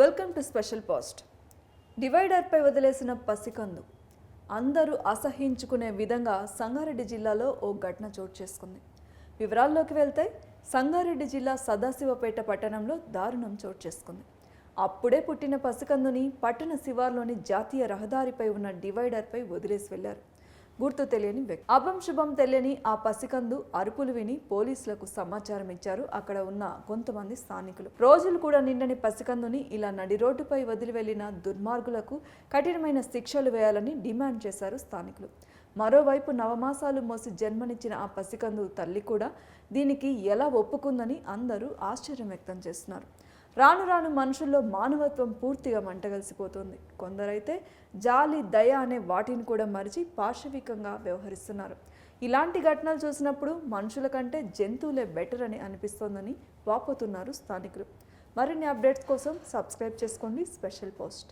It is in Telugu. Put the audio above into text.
వెల్కమ్ టు స్పెషల్ పోస్ట్ డివైడర్పై వదిలేసిన పసికందు. అందరూ అసహించుకునే విధంగా సంగారెడ్డి జిల్లాలో ఓ ఘటన చోటు చేసుకుంది. వివరాల్లోకి వెళ్తే సంగారెడ్డి జిల్లా సదాశివపేట పట్టణంలో దారుణం చోటు చేసుకుంది. అప్పుడే పుట్టిన పసికందుని పట్టణ శివార్లోని జాతీయ రహదారిపై ఉన్న డివైడర్పై వదిలేసి వెళ్ళారు గుర్తు తెలియని వ్యక్తి. అభం శుభం తెలియని ఆ పసికందు అరుపులు విని పోలీసులకు సమాచారం ఇచ్చారు. అక్కడ ఉన్న కొంతమంది స్థానికులు. రోజులు కూడా నిండని పసికందుని ఇలా నడి రోడ్డుపై వదిలి వెళ్ళిన దుర్మార్గులకు కఠినమైన శిక్షలు వేయాలని డిమాండ్ చేశారు స్థానికులు. మరోవైపు నవమాసాలు మోసి జన్మనిచ్చిన ఆ పసికందు తల్లి కూడా దీనికి ఎలా ఒప్పుకుందని అందరూ ఆశ్చర్యం వ్యక్తం చేస్తున్నారు. రాను రాను మనుషుల్లో మానవత్వం పూర్తిగా మంటగలిసిపోతుంది. కొందరైతే జాలి దయ అనే వాటిని కూడా మరిచి పాశవికంగా వ్యవహరిస్తున్నారు. ఇలాంటి ఘటనలు చూసినప్పుడు మనుషుల కంటే జంతువులే బెటర్ అని అనిపిస్తోందని వాపోతున్నారు స్థానికులు. మరిన్ని అప్డేట్స్ కోసం సబ్స్క్రైబ్ చేసుకోండి. Special post.